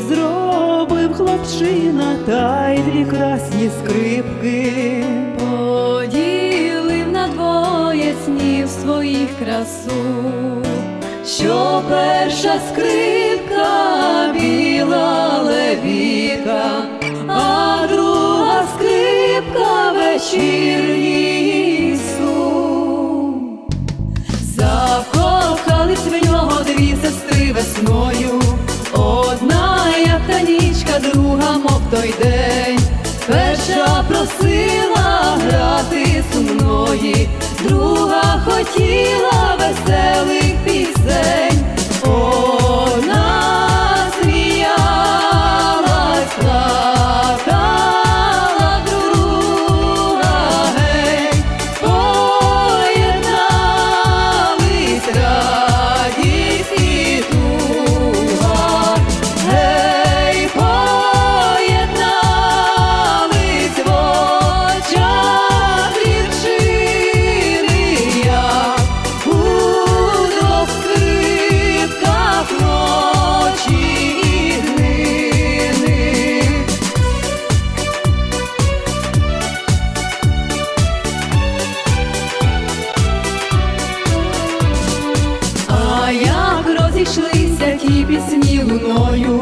зробив хлопчина, та й дві красні скрипки. Поділив на двоє снів своїх красу, що перша скрипка хотіла Ті пісні луною,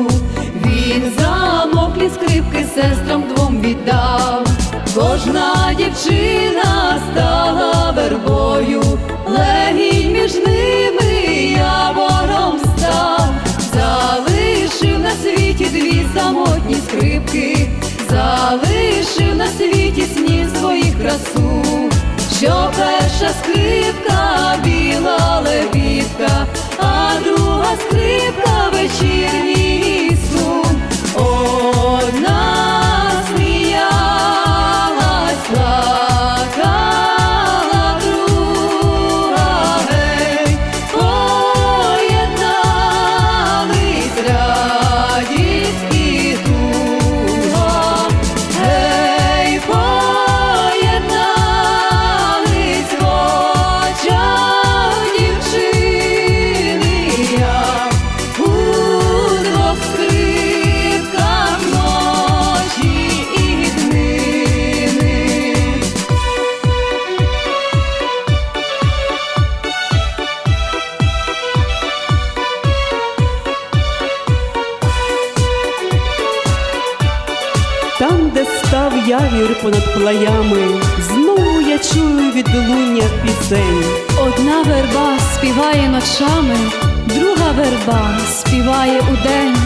він замоклі скрипки сестрам двом віддав. Кожна дівчина стала вербою, легінь між ними явором став, залишив на світі дві самотні скрипки, залишив на світі снів своїх красу. Що перша скрипка біла левітка, а друга скрипка вечірній Де став явір понад плаями, знову я чую відлуння пісень. Одна верба співає ночами, друга верба співає удень.